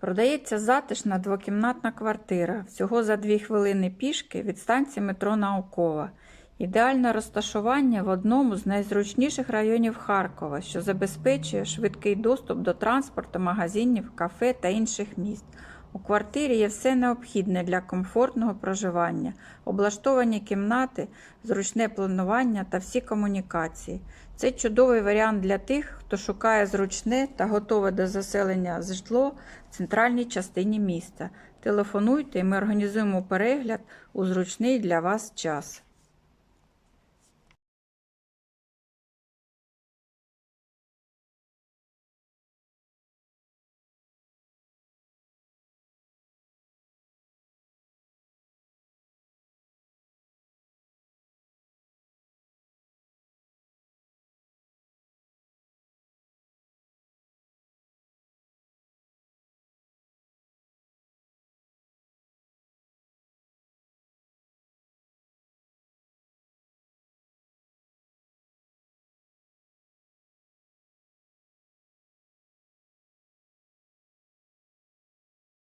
Продається затишна двокімнатна квартира всього за дві хвилини пішки від станції метро Наукова. Ідеальне розташування в одному з найзручніших районів Харкова, що забезпечує швидкий доступ до транспорту, магазинів, кафе та інших міст. У квартирі є все необхідне для комфортного проживання, облаштовані кімнати, зручне планування та всі комунікації. Це чудовий варіант для тих, хто шукає зручне та готове до заселення житло в центральній частині міста. Телефонуйте і ми організуємо перегляд у зручний для вас час.